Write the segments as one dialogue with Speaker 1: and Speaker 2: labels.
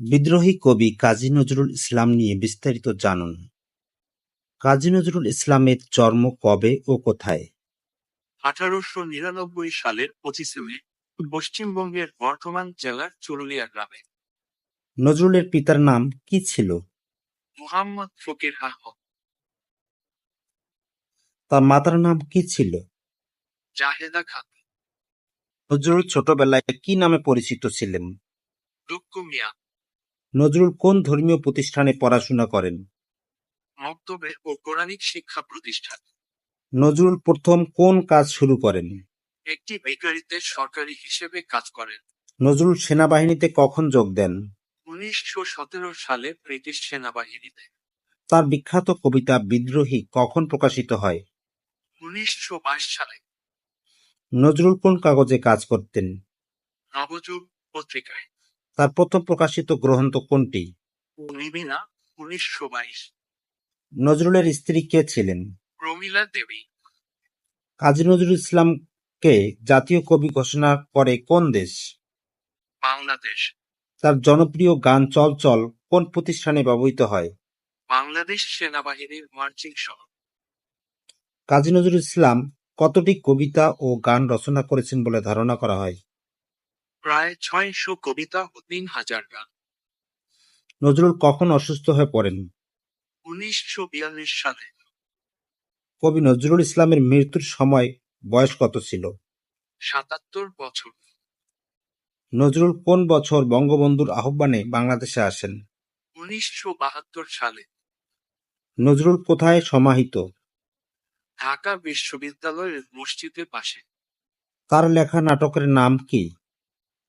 Speaker 1: বিদ্রোহী কবি কাজী নজরুল ইসলাম নিয়ে বিস্তারিত জানুন। কাজী নজরুল ইসলামের জন্ম কবে ও কোথায়?
Speaker 2: আঠারোশো নিরানব্বই সালের পঁচিশে মে পশ্চিমবঙ্গের বর্ধমান জেলার চুরুলিয়া গ্রামে
Speaker 1: নজরুলের পিতার নাম কি ছিল?
Speaker 2: মুহাম্মদ ফকির আহমদ
Speaker 1: তার মাতার নাম কি ছিল?
Speaker 2: জাহেদা খাতুন
Speaker 1: নজরুল ছোটবেলায় কি নামে পরিচিত ছিলেন?
Speaker 2: রুক্কু মিয়া
Speaker 1: নজরুল কোন ধর্মীয় প্রতিষ্ঠানে পড়াশোনা করেন?
Speaker 2: মক্তবে ও কোরআনিক শিক্ষা প্রতিষ্ঠান
Speaker 1: নজরুল প্রথম কোন কাজ শুরু করেন?
Speaker 2: একটি বেকারিতে সরকারি হিসেবে কাজ করেন
Speaker 1: নজরুল সেনাবাহিনীতে কখন যোগ দেন?
Speaker 2: উনিশশো সতেরো সালে ব্রিটিশ সেনাবাহিনীতে
Speaker 1: তার বিখ্যাত কবিতা বিদ্রোহী কখন প্রকাশিত হয়?
Speaker 2: উনিশশো বাইশ সালে
Speaker 1: নজরুল কোন কাগজে কাজ করতেন?
Speaker 2: নবযুগ পত্রিকায়
Speaker 1: তার প্রথম প্রকাশিত গ্রন্থ কোনটি?
Speaker 2: নিবিনা উনিশশো বাইশ
Speaker 1: নজরুলের স্ত্রী কে ছিলেন?
Speaker 2: প্রমীলা দেবী
Speaker 1: কাজী নজরুল ইসলামকে জাতীয় কবি ঘোষণা করে কোন দেশ?
Speaker 2: বাংলাদেশ
Speaker 1: তার জনপ্রিয় গান চল চল কোন প্রতিষ্ঠানে ব্যবহৃত হয়?
Speaker 2: বাংলাদেশ সেনাবাহিনীর মার্চিং শহর
Speaker 1: কাজী নজরুল ইসলাম কতটি কবিতা ও গান রচনা করেছেন বলে ধারণা করা হয়?
Speaker 2: প্রায় ছয়শো কবিতা ও তিন হাজার গান
Speaker 1: নজরুল কখন অসুস্থ হয়ে পড়েন?
Speaker 2: উনিশশো বিয়াল্লিশ সালে
Speaker 1: কবি নজরুল ইসলামের মৃত্যুর সময় বয়স কত ছিল?
Speaker 2: সাতাত্তর বছর
Speaker 1: নজরুল কোন বছর বঙ্গবন্ধুর আহ্বানে বাংলাদেশে আসেন?
Speaker 2: উনিশশো বাহাত্তর সালে
Speaker 1: নজরুল কোথায় সমাহিত?
Speaker 2: ঢাকা বিশ্ববিদ্যালয়ের মসজিদের পাশে
Speaker 1: তার লেখা নাটকের নাম কি?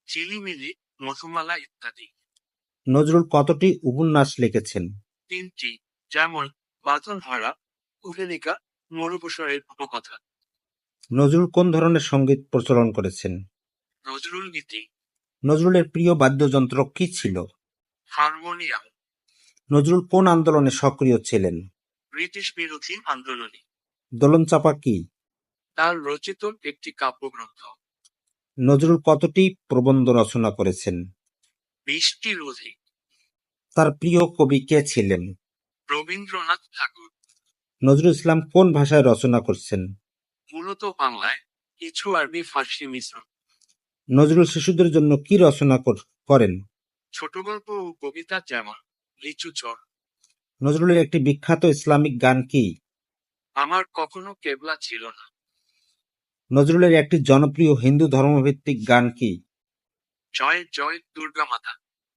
Speaker 2: চিলিমিলি মধুমালা ইত্যাদি
Speaker 1: নজরুল কতটি উপন্যাস লিখেছেন?
Speaker 2: তিনটি যেমন বাদনহারা কুহেলিকা মরুবসরের উপকথা
Speaker 1: নজরুল কোন ধরনের সংগীত প্রচলন করেছেন?
Speaker 2: নজরুল গীতি
Speaker 1: নজরুলের প্রিয় বাদ্যযন্ত্র কি ছিল?
Speaker 2: হারমোনিয়াম
Speaker 1: নজরুল কোন আন্দোলনে সক্রিয় ছিলেন?
Speaker 2: ব্রিটিশ বিরোধী আন্দোলনী
Speaker 1: দোলনচাঁপা কি?
Speaker 2: তার রচিত একটি কাব্যগ্রন্থ
Speaker 1: নজরুল কতটি প্রবন্ধ রচনা করেছেন?
Speaker 2: বিশটি রোধী
Speaker 1: তার প্রিয় কবি কে ছিলেন?
Speaker 2: রবীন্দ্রনাথ ঠাকুর
Speaker 1: নজরুল ইসলাম কোন ভাষায় রচনা করছেন?
Speaker 2: মূলত বাংলায় কিছু আরবি ফার্সি মিশ্রণ
Speaker 1: নজরুল শিশুদের জন্য কি রচনা কর- করেন?
Speaker 2: ছোট গল্প ও কবিতা যেমন লিচু চর
Speaker 1: নজরুলের একটি বিখ্যাত ইসলামিক গান কি?
Speaker 2: আমার কখনো কেবলা ছিল না
Speaker 1: নজরুলের একটি জনপ্রিয় হিন্দু ধর্মভিত্তিক গান কি?
Speaker 2: জয় জয় দুর্গা মাতা